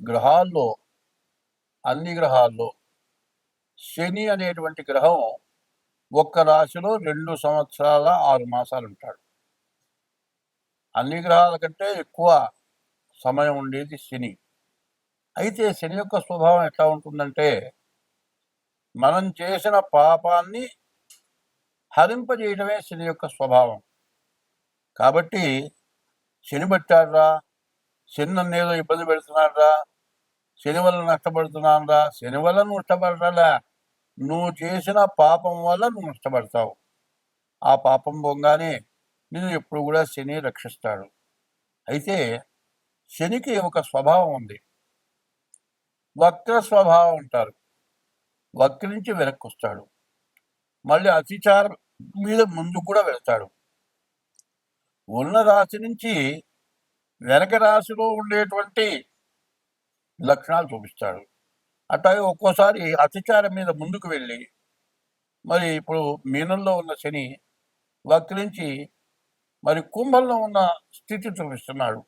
గ్రహాల్లో అన్ని గ్రహాల్లో శని అనేటువంటి గ్రహం ఒక్క రాశిలో రెండు సంవత్సరాల ఆరు మాసాలు ఉంటాడు అన్ని గ్రహాల కంటే ఎక్కువ సమయం ఉండేది శని. అయితే శని యొక్క స్వభావం ఎట్లా ఉంటుందంటే మనం చేసిన పాపాన్ని హరింపజేయడమే శని యొక్క స్వభావం. కాబట్టి శని పట్టాడురా శని నన్ను ఏదో ఇబ్బంది పెడుతున్నాడురా. శని వల్ల నష్టపడుతున్నానురా. శని వల్ల నువ్వు నష్టపడరా నువ్వు చేసిన పాపం వల్ల నువ్వు నష్టపడతావు. ఆ పాపం పొంగానే నిన్ను ఎప్పుడు కూడా శని రక్షిస్తాడు. అయితే శనికి ఒక స్వభావం ఉంది. వక్ర స్వభావం ఉంటారు వక్రించి వెనక్కి వస్తాడు. మళ్ళీ అతిచారం మీద ముందు కూడా వెళ్తాడు. ఉన్న రాశి నుంచి వెనక రాశిలో ఉండేటువంటి లక్షణాలు చూపిస్తాడు. అట్లాగే ఒక్కోసారి అతిచారం మీద ముందుకు వెళ్ళి మరి ఇప్పుడు మీనంలో ఉన్న శని వక్రించి మరి కుంభంలో ఉన్న స్థితి చూపిస్తున్నాడు.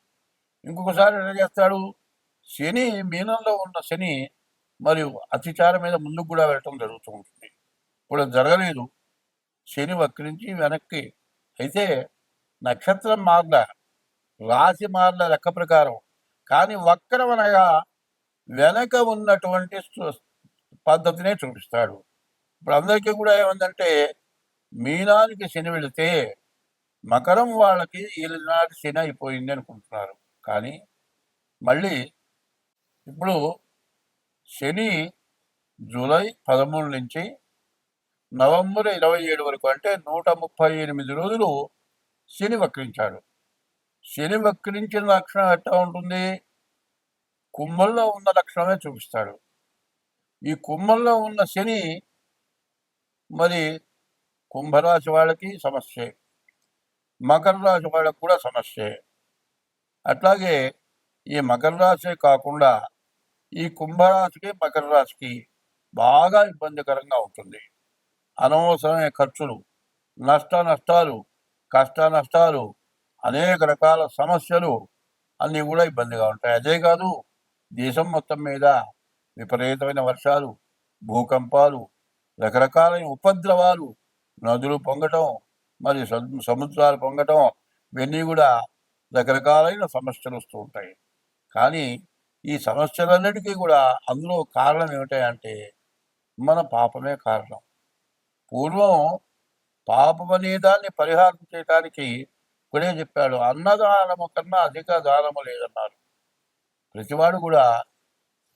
ఇంకొకసారి ఎలా చేస్తాడు? శని మీనంలో ఉన్న శని మరియు అతిచారం మీద ముందుకు కూడా వెళ్ళటం జరుగుతూ ఉంటుంది. ఇప్పుడు జరగలేదు. శని వక్రించి వెనక్కి. అయితే నక్షత్రం మారల రాశి మార్ల లెక్క ప్రకారం. కానీ వక్రమనగా వెనక ఉన్నటువంటి పద్ధతినే చూపిస్తాడు. ఇప్పుడు అందరికీ కూడా ఏమందంటే మీనానికి శని వెళితే మకరం వాళ్ళకి ఈనాటి శని అయిపోయింది అనుకుంటున్నారు. కానీ మళ్ళీ ఇప్పుడు శని జూలై పదమూడు నుంచి నవంబర్ ఇరవై ఏడు వరకు అంటే నూట ముప్పై ఎనిమిది రోజులు శని వక్రించాడు. శని వక్రించిన లక్షణం ఎట్లా ఉంటుంది? కుంభంలో ఉన్న లక్షణమే చూపిస్తాడు. ఈ కుంభంలో ఉన్న శని మరి కుంభరాశి వాళ్ళకి సమస్యే. మకర రాశి వాళ్ళకి కూడా సమస్యే. అట్లాగే ఈ మకర రాశే కాకుండా ఈ కుంభరాశికి మకర రాశికి బాగా ఇబ్బందికరంగా ఉంటుంది. అనవసరమైన ఖర్చులు నష్ట నష్టాలు కష్ట నష్టాలు అనేక రకాల సమస్యలు అన్నీ కూడా ఇబ్బందిగా ఉంటాయి. అదే కాదు దేశం మొత్తం మీద విపరీతమైన వర్షాలు భూకంపాలు రకరకాలైన ఉపద్రవాలు నదులు పొంగటం మరి సముద్రాలు పొంగటం ఇవన్నీ కూడా రకరకాలైన సమస్యలు వస్తూ ఉంటాయి. కానీ ఈ సమస్యలన్నిటికీ కూడా అందులో కారణం ఏమిటంటే మన పాపమే కారణం. పూర్వం పాపం అనే దాన్ని పరిహారం చేయడానికి ఇప్పుడే చెప్పాడు అన్నదానము కన్నా అధిక దానము లేదన్నారు. ప్రతివాడు కూడా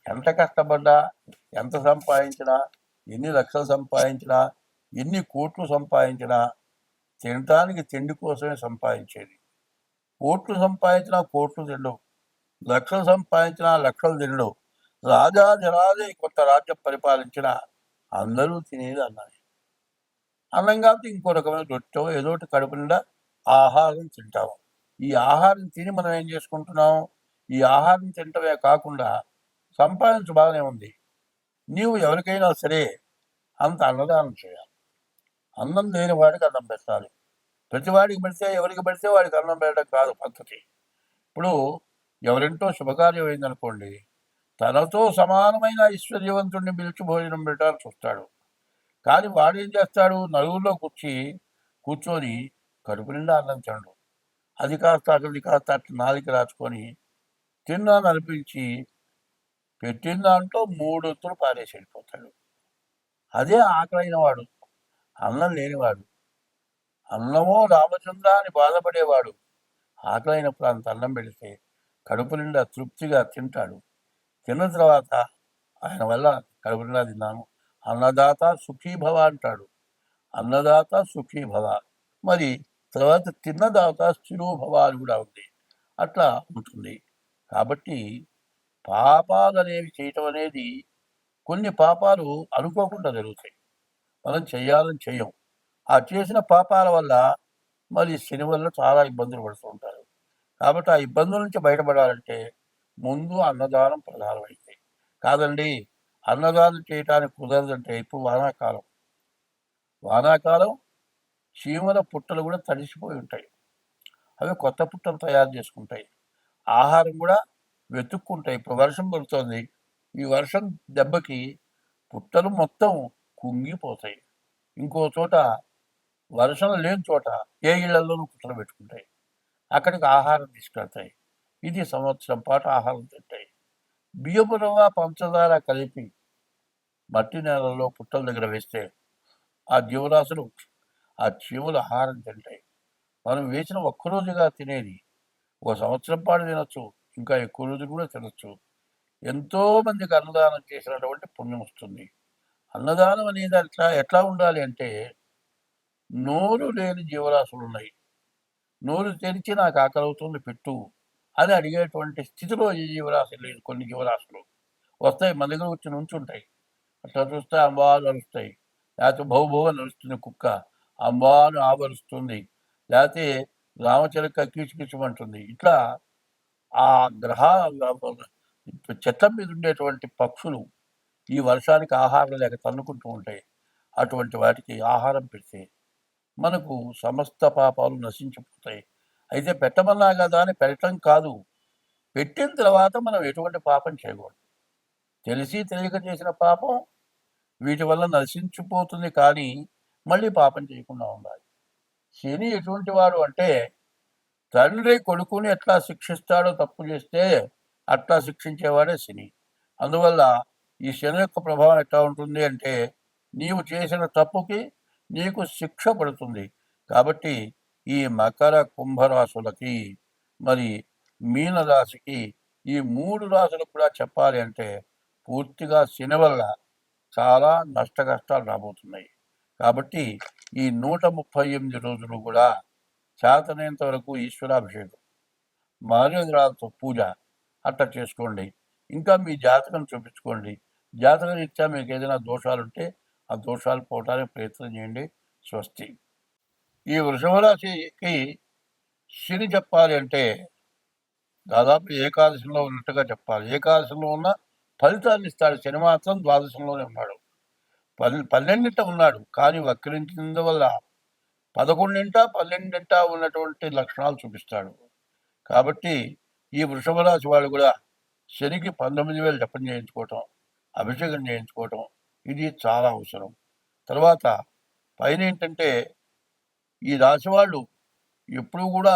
ఎంత కష్టపడ్డా ఎంత సంపాదించినా ఎన్ని లక్షలు సంపాదించినా ఎన్ని కోట్లు సంపాదించినా తినటానికి తిండి కోసమే సంపాదించేది. కోట్లు సంపాదించినా కోట్లు తినడం లక్షలు సంపాదించినా లక్షలు తినడు రాజా జరాజే కొత్త రాజ్యం పరిపాలించిన అందరూ తినేది అన్నది అన్నం కాబట్టి ఇంకో రకమైన రొట్టె ఏదో ఒకటి కడుపు నిండా ఆహారం తింటాము. ఈ ఆహారం తిని మనం ఏం చేసుకుంటున్నాం? ఈ ఆహారం తింటమే కాకుండా సంపాదించు బాగానే ఉంది. నీవు ఎవరికైనా సరే అంత అన్నదానం చేయాలి. అన్నం లేని వాడికి అన్నం పెట్టాలి. ప్రతివాడికి పెడితే ఎవరికి పెడితే వాడికి అన్నం పెట్టడం కాదు పద్ధతి. ఇప్పుడు ఎవరింటో శుభకార్యం అయిందనుకోండి తనతో సమానమైన ఐశ్వర్యవంతుడిని పిలిచి భోజనం పెట్టాలని చూస్తాడు కానీ వాడు ఏం చేస్తాడు? నలుగురిలో కూర్చి కూర్చొని కడుపు నిండా అన్నం తినడం. అది కాస్త అది కాస్త అట్లా నాలికి రాచుకొని తిన్నాను అనిపించి పెట్టిన దాంట్లో మూడు వంతులు పారేసి వెళ్ళిపోతాడు. అదే ఆకలైన వాడు అన్నం లేనివాడు అన్నమో రామచంద్ర అని బాధపడేవాడు. ఆకలైనప్పుడు అంత అన్నం పెడితే కడుపు నిండా తృప్తిగా తింటాడు. తిన్న తర్వాత ఆయన వల్ల కడుపు నిండా తిన్నాను. అన్నదాత సుఖీభవ అంటాడు. అన్నదాత సుఖీభవ. మరి తర్వాత తిన్నదాకా స్థిరోభవ అని కూడా ఉంది. అట్లా ఉంటుంది. కాబట్టి పాపాలు అనేవి చేయటం అనేది కొన్ని పాపాలు అనుకోకుండా జరుగుతాయి. మనం చేయాలని చేయం. ఆ చేసిన పాపాల వల్ల మరి శని వల్ల చాలా ఇబ్బందులు పడుతూ ఉంటారు. కాబట్టి ఆ ఇబ్బందుల నుంచి బయటపడాలంటే ముందు అన్నదానం ప్రధానమైంది కాదండి అన్నదానం చేయటానికి కుదరదంటే ఇప్పుడు వానాకాలం. వానాకాలం చీమల పుట్టలు కూడా తడిసిపోయి ఉంటాయి. అవి కొత్త పుట్టలు తయారు చేసుకుంటాయి. ఆహారం కూడా వెతుక్కుంటాయి. ఇప్పుడు వర్షం పడుతోంది. ఈ వర్షం దెబ్బకి పుట్టలు మొత్తం కుంగిపోతాయి. ఇంకో చోట వర్షం లేని చోట ఏ ఇళ్ళలోనూ పుట్టలు పెట్టుకుంటాయి. అక్కడికి ఆహారం తీసుకెళ్తాయి. ఇది సంవత్సరం పాటు ఆహారం తింటాయి. బియ్యపు రవ్వ పంచదార కలిపి మట్టి నేలలో పుట్టల దగ్గర వేస్తే ఆ జీవరాశులు ఆ చెవులు ఆహారం తింటాయి. మనం వేసిన ఒక్కరోజుగా తినేది ఒక సంవత్సరం పాటు తినొచ్చు ఇంకా ఎక్కువ రోజులు కూడా తినొచ్చు. ఎంతోమందికి అన్నదానం చేసినటువంటి పుణ్యం వస్తుంది. అన్నదానం అనేది అట్లా ఎట్లా ఉండాలి అంటే నోరు లేని జీవరాశులు ఉన్నాయి. నోరు తెరిచి నాకు ఆకలి అవుతుంది పెట్టు అని అడిగేటువంటి స్థితిలో ఈ జీవరాశులు లేదు కొన్ని జీవరాశులు. వస్తాయి మన దగ్గర వచ్చి నుంచుంటాయి అట్లా చూస్తే అంబాలు అరుస్తాయి. లేకపోతే బహుభవ నడుస్తుంది కుక్క అంబాను ఆవరుస్తుంది. లేకపోతే రామచిలక కీచుకీచుమంటుంది ఇట్లా ఆ గ్రహ చెత్త మీద ఉండేటువంటి పక్షులు ఈ వర్షానికి ఆహారం లేక తన్నుకుంటూ ఉంటాయి. అటువంటి వాటికి ఆహారం పెడితే మనకు సమస్త పాపాలు నశించిపోతాయి. అయితే పెట్టమన్నా కదా అని పెట్టడం కాదు. పెట్టిన తర్వాత మనం ఎటువంటి పాపం చేయకూడదు. తెలిసి తెలియక చేసిన పాపం వీటి వల్ల నశించిపోతుంది కానీ మళ్ళీ పాపం చేయకుండా ఉండాలి. శని ఎటువంటి వాడు అంటే తండ్రి కొడుకుని ఎట్లా శిక్షిస్తాడో తప్పు చేస్తే అట్లా శిక్షించేవాడే శని. అందువల్ల ఈ శని యొక్క ప్రభావం ఎట్లా ఉంటుంది అంటే నీవు చేసిన తప్పుకి నీకు శిక్ష పడుతుంది. కాబట్టి ఈ మకర కుంభరాశులకి మరి మీనరాశికి ఈ మూడు రాశులు కూడా చెప్పాలి అంటే పూర్తిగా శని వల్ల చాలా నష్ట కష్టాలు రాబోతున్నాయి. కాబట్టి ఈ నూట ముప్పై ఎనిమిది రోజులు కూడా చేతనేంత వరకు ఈశ్వరాభిషేకం. మారేంద్రాలతో పూజ అట్లా చేసుకోండి. ఇంకా మీ జాతకం చూపించుకోండి. జాతక రీత్యా మీకు ఏదైనా దోషాలు ఉంటే ఆ దోషాలు పోవటానికి ప్రయత్నం చేయండి. స్వస్తి. ఈ వృషభ రాశికి శని చెప్పాలి అంటే దాదాపు ఏకాదశంలో ఉన్నట్టుగా చెప్పాలి. ఏకాదశంలో ఉన్న ఫలితాన్ని ఇస్తాడు. శని మాత్రం ద్వాదశంలోనే ఉన్నాడు. పల్ పన్నెండింట ఉన్నాడు. కానీ వక్రించినందు వల్ల పదకొండింట పన్నెండింట ఉన్నటువంటి లక్షణాలు చూపిస్తాడు. కాబట్టి ఈ వృషభ రాశి వాళ్ళు కూడా శనికి పంతొమ్మిది వేలు జపం చేయించుకోవటం అభిషేకం చేయించుకోవటం ఇది చాలా అవసరం. తర్వాత పైన ఏంటంటే ఈ రాశి వాళ్ళు ఎప్పుడు కూడా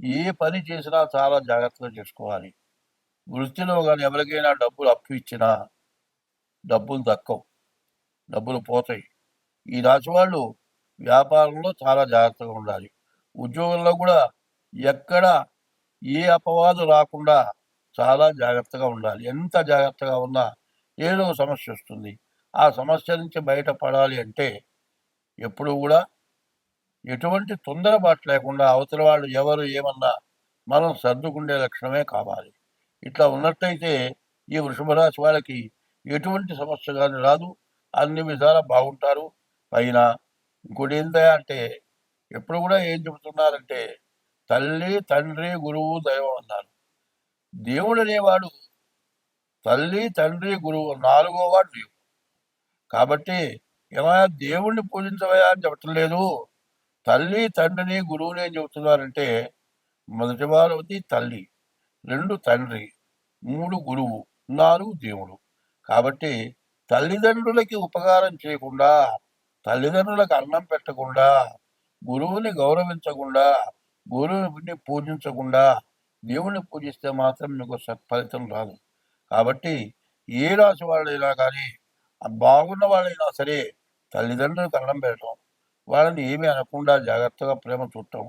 ఏ పని చేసినా చాలా జాగ్రత్తగా చేసుకోవాలి. వృత్తిలో కానీ ఎవరికైనా డబ్బులు అప్పు ఇచ్చినా డబ్బులు తక్కువ డబ్బులు పోతాయి. ఈ రాశి వాళ్ళు వ్యాపారంలో చాలా జాగ్రత్తగా ఉండాలి. ఉద్యోగంలో కూడా ఎక్కడ ఏ అపవాదు రాకుండా చాలా జాగ్రత్తగా ఉండాలి. ఎంత జాగ్రత్తగా ఉన్నా ఏదో సమస్య వస్తుంది. ఆ సమస్య నుంచి బయటపడాలి అంటే ఎప్పుడు కూడా ఎటువంటి తొందరబాటు లేకుండా అవతల వాళ్ళు ఎవరు ఏమన్నా మనం సర్దుకుండే లక్షణమే కావాలి. ఇట్లా ఉన్నట్టయితే ఈ వృషభ రాశి వాళ్ళకి ఎటువంటి సమస్య కానీ రాదు. అన్ని విధాలా బాగుంటారు. పైన ఇంకోటి ఏంటంటే అంటే ఎప్పుడు కూడా ఏం చెబుతున్నారంటే తల్లి తండ్రి గురువు దైవం అన్నారు. దేవుడు అనేవాడు తల్లి తండ్రి గురువు నాలుగో వాడు దేవుడు కాబట్టి ఏమైనా దేవుణ్ణి పూజించవయా అని చెప్పటం లేదు తల్లి తండ్రిని గురువుని ఏం చెబుతున్నారంటే మొదటి వారవతి తల్లి రెండు తండ్రి మూడు గురువు నాలుగు దేవుడు. కాబట్టి తల్లిదండ్రులకి ఉపకారం చేయకుండా తల్లిదండ్రులకు అన్నం పెట్టకుండా గురువుని గౌరవించకుండా గురువుని పూజించకుండా దేవుని పూజిస్తే మాత్రం మీకు సత్ఫలితం రాదు. కాబట్టి ఏ రాశి వాళ్ళైనా కానీ బాగున్న వాళ్ళైనా సరే తల్లిదండ్రులకు అన్నం పెట్టడం వాళ్ళని ఏమీ అనకుండా జాగ్రత్తగా ప్రేమ చూడటం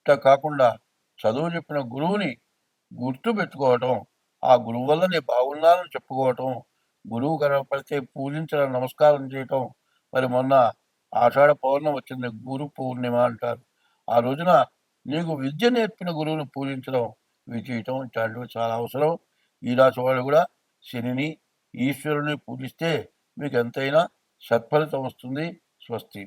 ఇట్లా కాకుండా చదువు చెప్పిన గురువుని గుర్తు పెట్టుకోవటం ఆ గురువు వల్ల నేను బాగున్నానని చెప్పుకోవటం గురువు కనపడితే పూజించడం నమస్కారం చేయటం మరి మొన్న ఆషాఢ పౌర్ణం వచ్చింది గురు పూర్ణిమ అంటారు. ఆ రోజున నీకు విద్య నేర్పిన గురువుని పూజించడం ఇవి చేయటం ఇట్లాంటివి చాలా అవసరం. ఈ రాశి వాళ్ళు కూడా శనిని ఈశ్వరుని పూజిస్తే మీకు ఎంతైనా సత్ఫలితం వస్తుంది స్వస్తి.